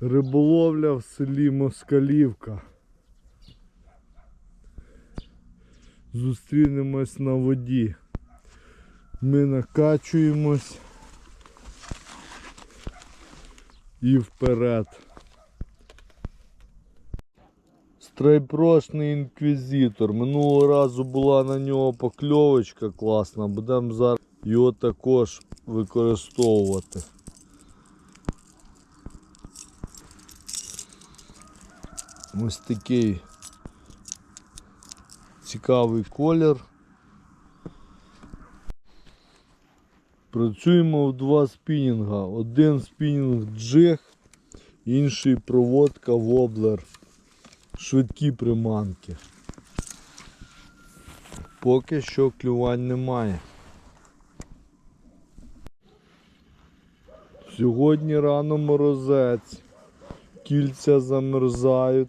Риболовля в селі Москалівка. Зустрінемось на воді. Ми накачуємось і вперед. Страйпрошний інквізитор. Минулого разу була на нього покльовочка класна. Будемо зараз його також використовувати. Ось такий цікавий колір. Працюємо в два спінінга. Один спінінг джиг, інший проводка воблер. Швидкі приманки. Поки що клювань немає. Сьогодні рано морозець. Кільця замерзають.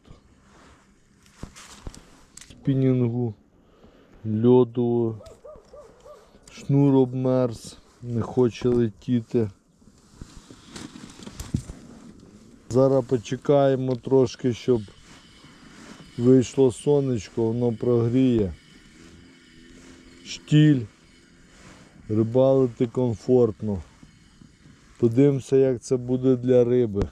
Спінінгу льоду. Шнур обмерз, не хоче летіти. Зараз почекаємо трошки, щоб вийшло сонечко, воно прогріє. Штіль. Рибалити комфортно. Подивимося, як це буде для риби.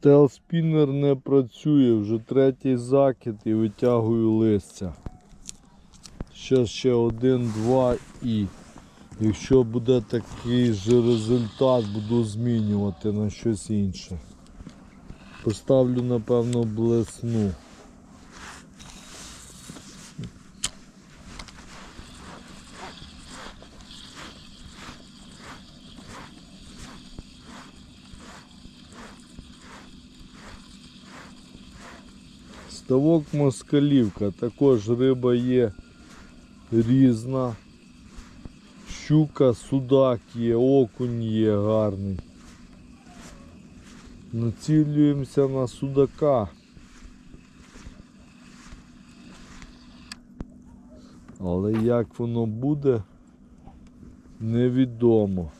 Телспінер не працює, вже третій закид і витягую листя. Ще ще один, два і. Якщо буде такий же результат, буду змінювати на щось інше. Поставлю, напевно, блесну. Ставок москалівка, також риба є різна. Щука, судак є, окунь є гарний. Націлюємося на судака. Але як воно буде, невідомо.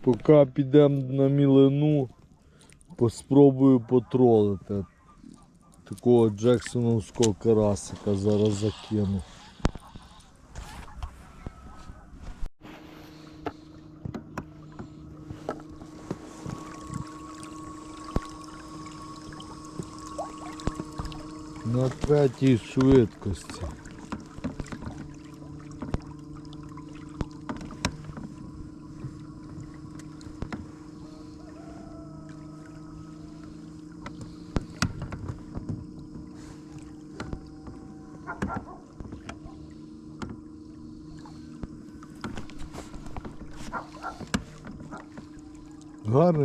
Поки підемо на мілину, поспробую потролити. Такого джексоновського карасика зараз закину. На третій швидкості.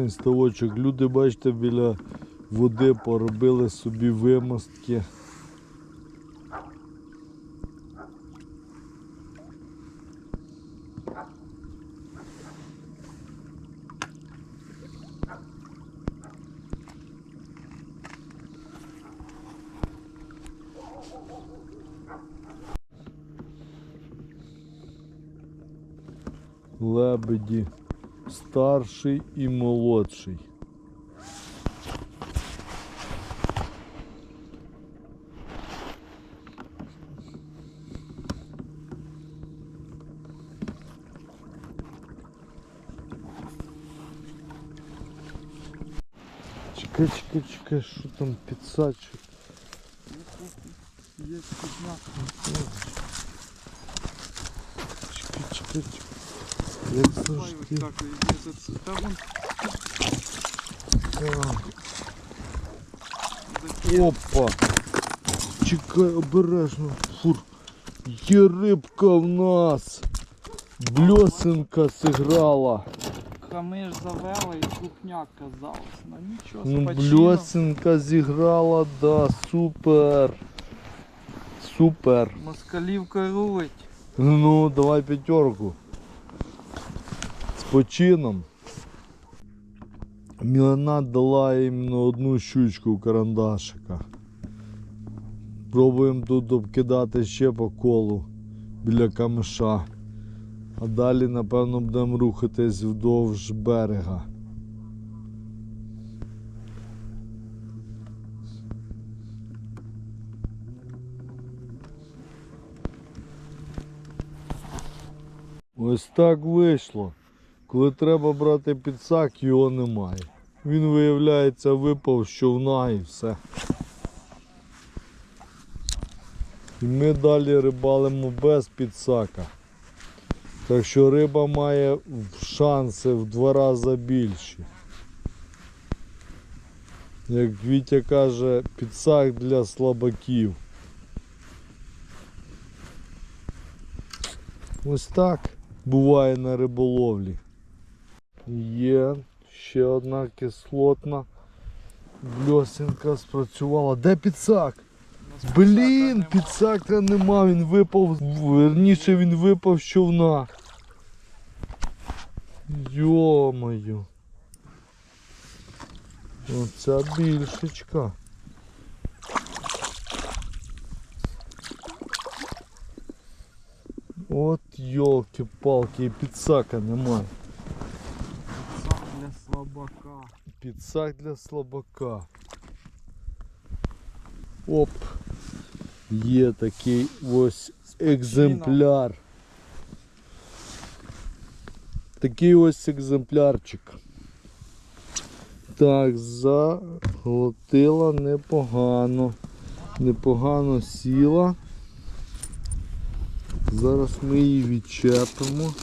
Гарний ставочок. Люди, бачите, біля води поробили собі вимостки. Лебеді старший і молодший. Чекай, чекай, чекай, що там підсачок. Є кузняк. Чекай, чекай, чекай. Як завжди. так, Опа! Чекай, обережно. Фур. Є рибка в нас. Бльосинка зіграла. Хами ж завели і крупняк казалось. Ну нічого, Ну, бльосинка зіграла, да, супер. Супер. Москалівка рулить. Ну, давай п'ятерку. Почином. Мілана дала іменно одну щучку карандашика. Пробуємо тут обкидати ще по колу біля камиша. А далі, напевно, будемо рухатись вдовж берега. Ось так вийшло. Коли треба брати підсак, його немає. Він, виявляється, випав з човна і все. І ми далі рибалимо без підсака. Так що риба має шанси в два рази більші. Як Вітя каже, підсак для слабаків. Ось так буває на риболовлі. Є ще одна кислотна бльосинка спрацювала. Де підсак? Блін, підсака нема, він випав. Верніше він випав з човна. Йо-моє. Оця більшечка. От йолки-палки, і підсака немає. Слабака. Підсак для слабака. Оп. Є такий ось екземпляр. Такий ось екземплярчик. Так, заглотила непогано. Непогано сіла. Зараз ми її відчепимо.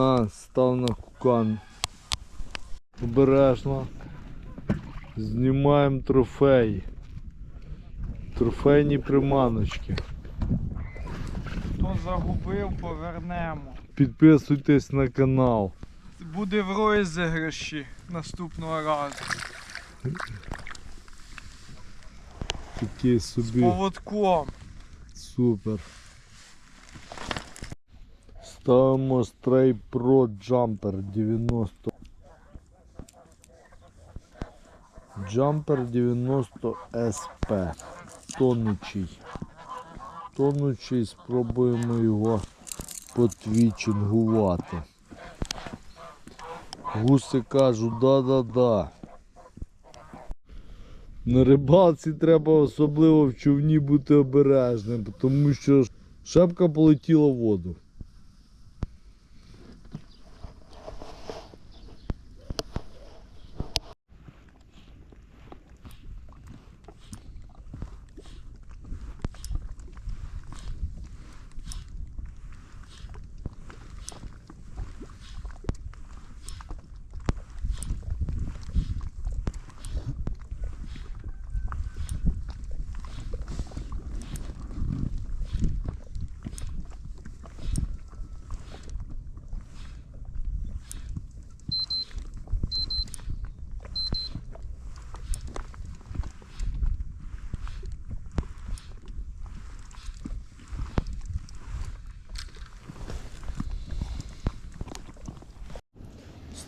На, став на кукан. Обережно. Знімаємо трофей. Трофейні приманочки. Хто загубив, повернемо. Підписуйтесь на канал. Буде в розіграші наступного разу. Такий З поводком. супер. Ставимо Stray Pro Jumper 90. Jumper 90 SP. Тонучий. Тонучий, спробуємо його потвічингувати. Гуси кажуть, да-да-да. На рибалці треба особливо в човні бути обережним, тому що шапка полетіла в воду.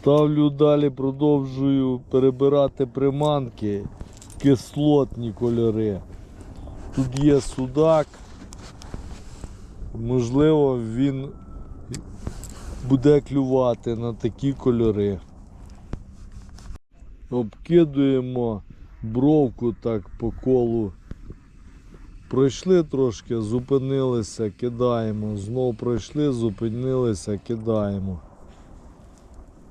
Ставлю далі, продовжую перебирати приманки, кислотні кольори. Тут є судак. Можливо, він буде клювати на такі кольори. Обкидуємо бровку так по колу Пройшли трошки, зупинилися, кидаємо. Знов пройшли, зупинилися, кидаємо.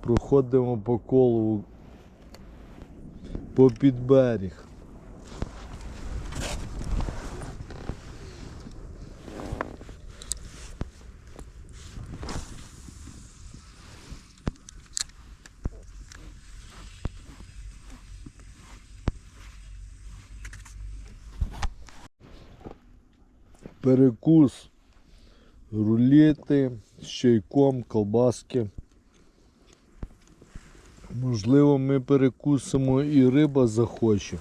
Проходимо по колу по підберіг. Перекус, рулети з чайком, колбаски. Можливо, ми перекусимо і риба захоче.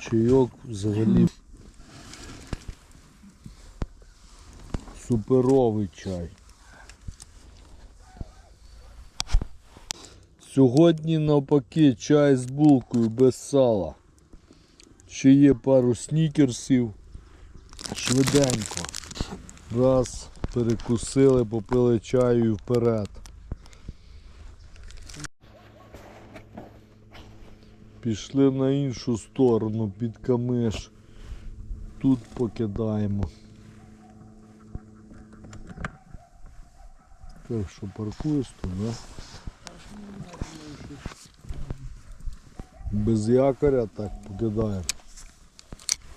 Чайок взагалі суперовий чай. Сьогодні навпаки чай з булкою без сала. Ще є пару снікерсів. Швиденько. Раз, перекусили, попили чаю і вперед. Пішли на іншу сторону під камиш. Тут покидаємо. Так що паркуєш тут, да? Без якоря так покидаємо.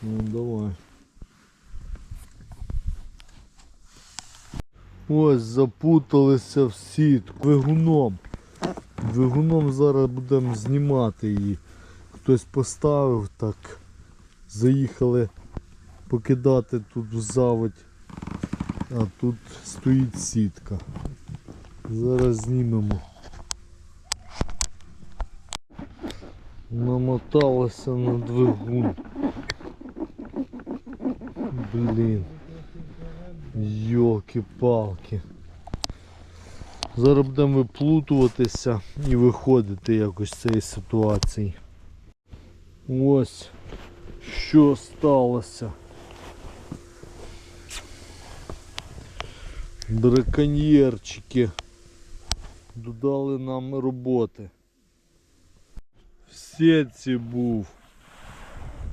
Ну давай. Ось запуталися в сітку двигуном. Двигуном зараз будемо знімати її. Хтось поставив так. Заїхали покидати тут в заводь. А тут стоїть сітка. Зараз знімемо. Намоталося на двигун. Блін. Йолки-палки. Зараз будемо виплутуватися і виходити якось з цієї ситуації. Ось що сталося. Браконьєрчики додали нам роботи. В сітці був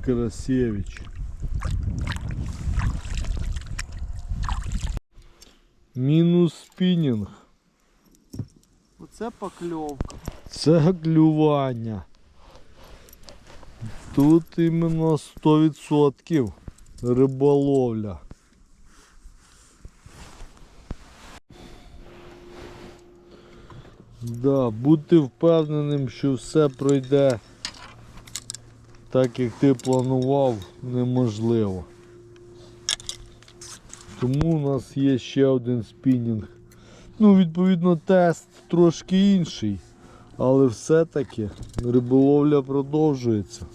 Красевич. Мінус спінінг. Оце покльовка. Це клювання. Тут іменно 100% риболовля. Да, бути впевненим, що все пройде так, як ти планував, неможливо. Тому у нас є ще один спінінг. Ну, відповідно, тест трошки інший, але все-таки риболовля продовжується.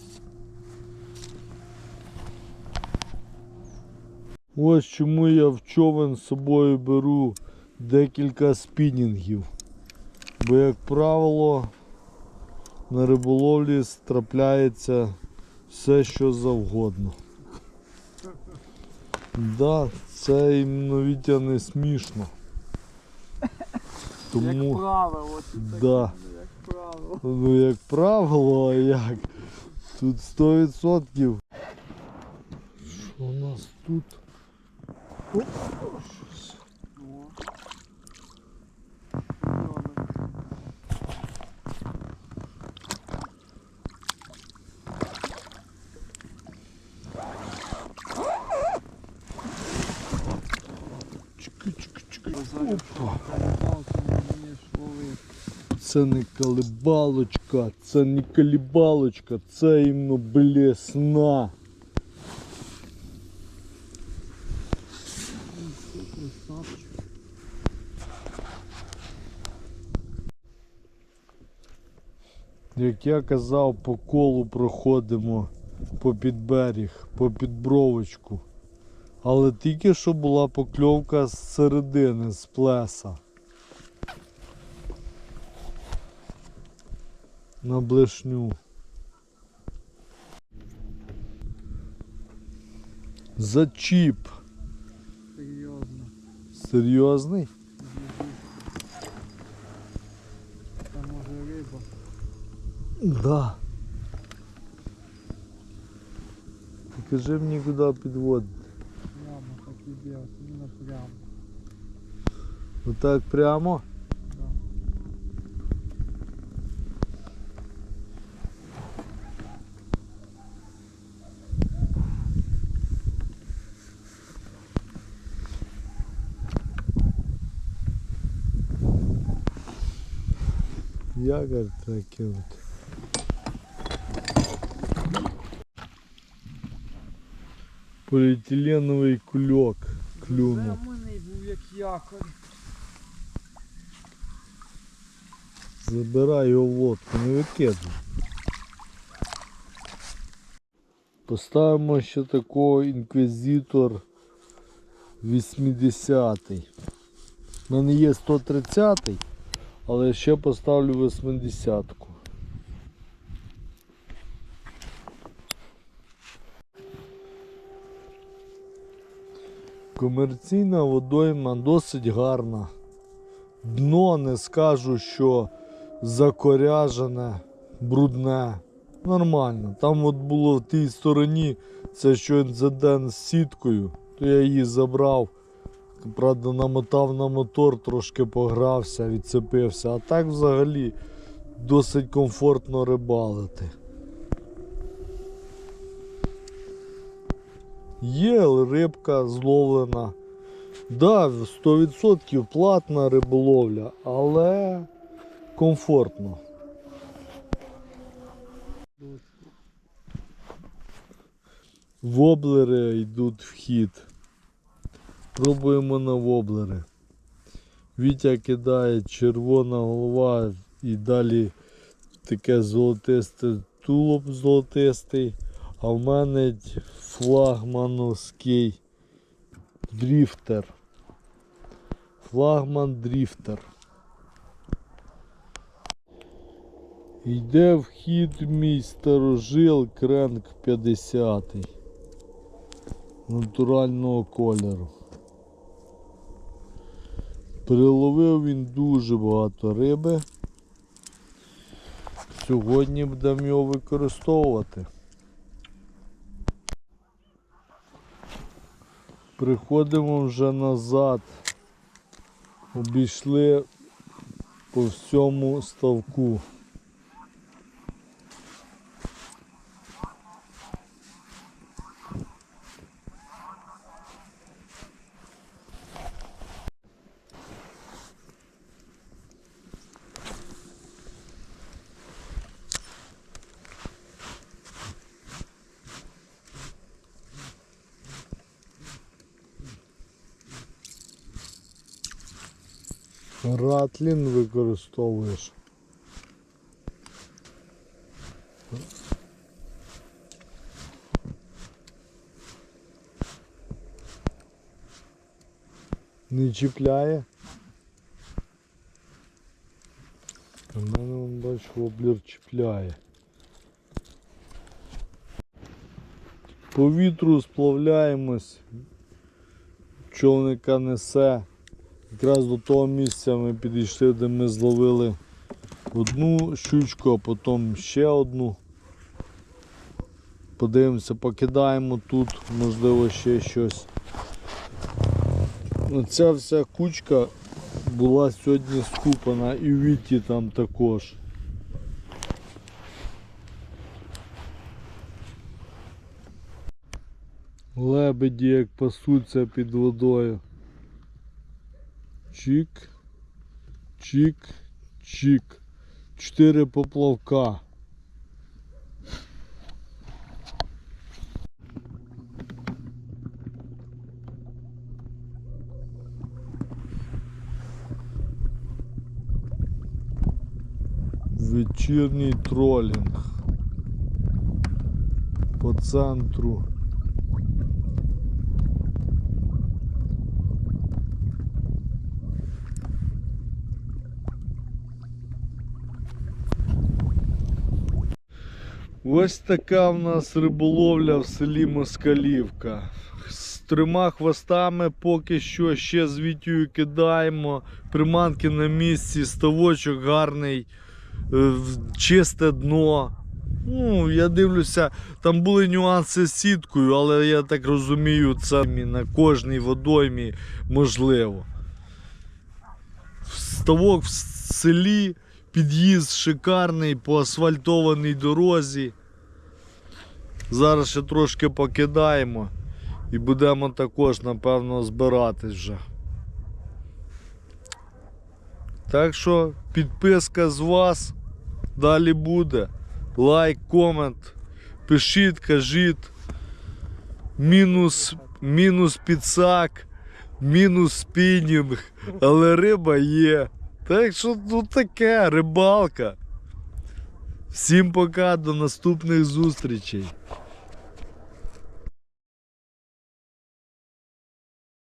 Ось чому я в човен з собою беру декілька спінінгів. Бо, як правило, на риболовлі трапляється все, що завгодно. Да, це іменно не смішно. Як правило, да. ну, як правило. ну як правило, а як? Тут 100%. Що у нас тут? Опа. Це не колебалочка, це не колебалочка, це іменно блесна. Це красавчик. Як я казав, по колу проходимо по підберіг, по підбровочку. Але тільки що була покльовка з середини, з плеса. На блешню. Зачіп. Серйозно. Серйозний? Там може риба. Да. Скажи мені, куди підводити. Прямо так іде, іменно прямо. Отак прямо. Якорь треба кинути. Поліетиленовий кульок клюнув. Заземлений був як якорь. Забирай його в лодку, не викидуй. Поставимо ще такого інквізитор 80-й. У мене є 130-й, але ще поставлю 80-ку. Комерційна водойма досить гарна. Дно не скажу, що закоряжене, брудне. Нормально. Там от було в тій стороні, це що інцидент з сіткою, то я її забрав. Правда, намотав на мотор, трошки погрався, відцепився. А так взагалі досить комфортно рибалити. Є рибка зловлена. Да, 100% платна риболовля, але комфортно. Воблери йдуть в хід. Пробуємо на воблери. Вітя кидає червона голова і далі таке золотисте тулуб золотистий, а в мене флагмановський дріфтер. Флагман дріфтер. Йде в хід мій старожил кренк 50 натурального кольору. Приловив він дуже багато риби. Сьогодні будемо його використовувати. Приходимо вже назад. Обійшли по всьому ставку. Ратлін використовуєш. Не чіпляє. У мене он бачу воблер чіпляє. По вітру сплавляємось. Човника несе. Якраз до того місця ми підійшли, де ми зловили одну щучку, а потім ще одну. Подивимося, покидаємо тут, можливо, ще щось. Оця вся кучка була сьогодні скупана і в Віті там також. Лебеді як пасуться під водою. Чик, чик, чик. Чотири поплавка. Вечірній тролінг. По центру. Ось така в нас риболовля в селі Москалівка. З трьома хвостами поки що ще з Вітєю кидаємо. Приманки на місці, ставочок гарний, е, чисте дно. Ну, я дивлюся, там були нюанси з сіткою, але я так розумію, це на кожній водоймі можливо. Ставок в селі, під'їзд шикарний по асфальтованій дорозі. Зараз ще трошки покидаємо і будемо також, напевно, збиратись вже. Так що підписка з вас далі буде. Лайк, комент, пишіть, кажіть. Мінус, мінус підсак, мінус спінінг, але риба є. Так що тут таке, рибалка. Всім пока, до наступних зустрічей.